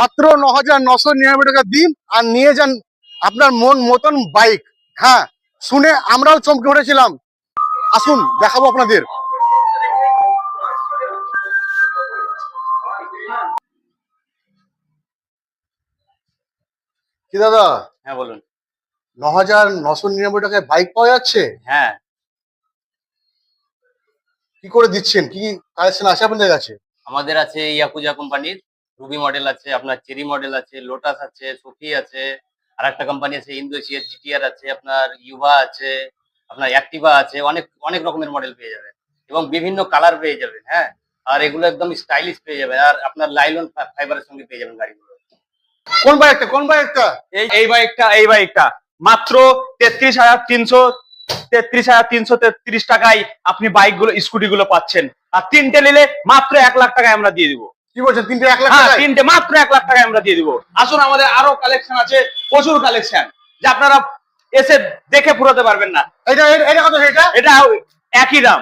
মাত্র ন হাজার নশো নিরানব্বই টাকা দিন আর নিয়ে যান আপনার মন মতন বাইক। হ্যাঁ শুনে আমরাও চমকে উঠেছিলাম। আসুন দেখাবো আপনাদের। কি দাদা? হ্যাঁ বলুন। ন হাজার নশো নিরানব্বই টাকায় বাইক পাওয়া যাচ্ছে? হ্যাঁ। কি করে দিচ্ছেন? কি কালেকশন আছে আপনাদের কাছে? আমাদের আছে ইয়াকুজা কোম্পানির। রুবি মডেল আছে আপনার চেরি মডেল আছে লোটাস আছে সুফি আছে আর একটা কোম্পানি আছে ইন্দোসিয়ার জিটিআর আছে আপনার ইউভা আছে আপনার অ্যাক্টিভা আছে অনেক অনেক রকমের মডেল পেয়ে যাবেন এবং বিভিন্ন কালার পেয়ে যাবেন হ্যাঁ? আর এগুলো একদম স্টাইলিশ পেয়ে যাবেন আর আপনার লাইলন ফাইবারের সঙ্গে পেয়ে যাবেন গাড়িগুলো। কোন বাইকটা কোন বাইকটা এই এই বাইকটা এই বাইকটা মাত্র তেত্রিশ হাজার তিনশো তেত্রিশ হাজার তিনশো তেত্রিশ টাকায় আপনি বাইকগুলো স্কুটি গুলো পাচ্ছেন। আর তিনটে নিলে মাত্র এক লাখ টাকায় আমরা দিয়ে দিব। কি বলছেন তিনটে এক লাখ হ্যাঁ তিনটে মাত্র এক লাখ টাকায় আমরা দিয়ে দিব। আসুন আমাদের আরও কালেকশন আছে প্রচুর কালেকশন যে আপনারা এসে দেখে পুরোতে পারবেন না। এটা এটা- এটা কত এটা এটা একই দাম।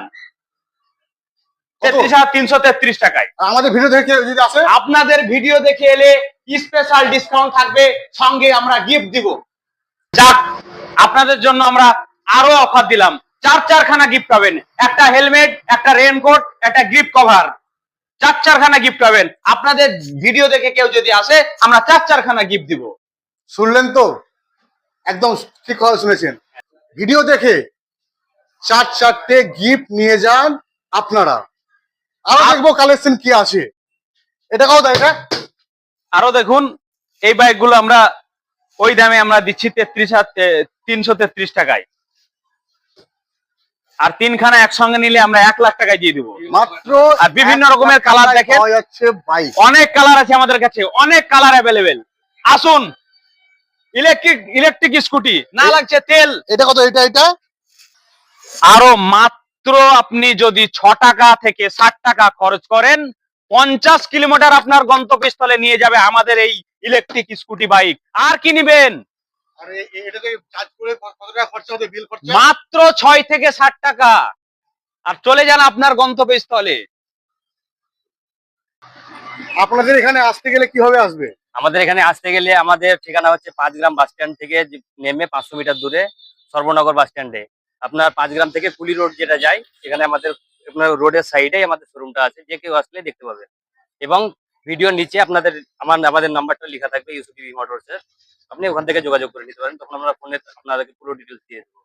তেত্রিশ হাজার তিনশো তেত্রিশ টাকায়। আমাদের ভিডিও দেখে যদি আসে? আপনাদের ভিডিও দেখে এলে স্পেশাল ডিসকাউন্ট থাকবে সঙ্গে আমরা গিফট দিব। যাক আপনাদের জন্য আমরা আরও অফার দিলাম। চার চারখানা গিফট পাবেন। একটা হেলমেট একটা রেনকোট একটা গিফট কভার চার চারখানা গিফট পাবেন। আপনাদের ভিডিও দেখে কেউ যদি আসে আমরা চার চারখানা গিফট দিব। শুনলেন তো? একদম ঠিক কথা শুনেছেন। ভিডিও দেখে চার চারটে গিফট নিয়ে যান আপনারা। আরও দেখব কালেকশন কি আছে। এটা কত এটা? আরও দেখুন এই বাইকগুলো আমরা ওই দামে আমরা দিচ্ছি তেত্রিশ তিনশো তেত্রিশ টাকায়। আর তিনখানা একসঙ্গে নিলে আমরা এক লাখ টাকায় দিয়ে দিব। মাত্র আর বিভিন্ন রকমের কালার দেখেন। বাইক অনেক কালার আছে আমাদের কাছে অনেক কালার অ্যাভেলেবেল আসুন ইলেকট্রিক ইলেকট্রিক স্কুটি না লাগছে তেল। এটা কত এটা এটা? আরও মাত্র আপনি যদি ছ টাকা থেকে ষাট টাকা খরচ করেন পঞ্চাশ কিলোমিটার আপনার গন্তব্যস্থলে নিয়ে যাবে আমাদের এই ইলেকট্রিক স্কুটি বাইক। আর কি নিবেন? আর এ- এ- এটাতে চার্জ করে কত টাকা খরচা হতে বিল খরচা? মাত্র ছয় থেকে ষাট টাকা। আর চলে যান আপনার গন্তব্যস্থলে। আপনাদের এখানে আসতে গেলে কীভাবে আসবে? আমাদের এখানে আসতে গেলে আমাদের ঠিকানা হচ্ছে পাঁচ গ্রাম বাস স্ট্যান্ড থেকে নেমে পাঁচশো মিটার দূরে সর্বনগর বাস স্ট্যান্ডে আপনার পাঁচ গ্রাম থেকে কুলি রোড যেটা যায় সেখানে আমাদের আপনার রোডের সাইডে আমাদের শোরুমটা আছে। যে কেউ আসলে দেখতে পাবে। এবং ভিডিওর নিচে আপনাদের আমার আমাদের নাম্বারটা লেখা থাকবে ইউসুফি মোটরসের আপনি ওখান থেকে যোগাযোগ করে নিতে পারেন তখন আমরা ফোনে আপনাদেরকে পুরো ডিটেলস দিয়ে দেবো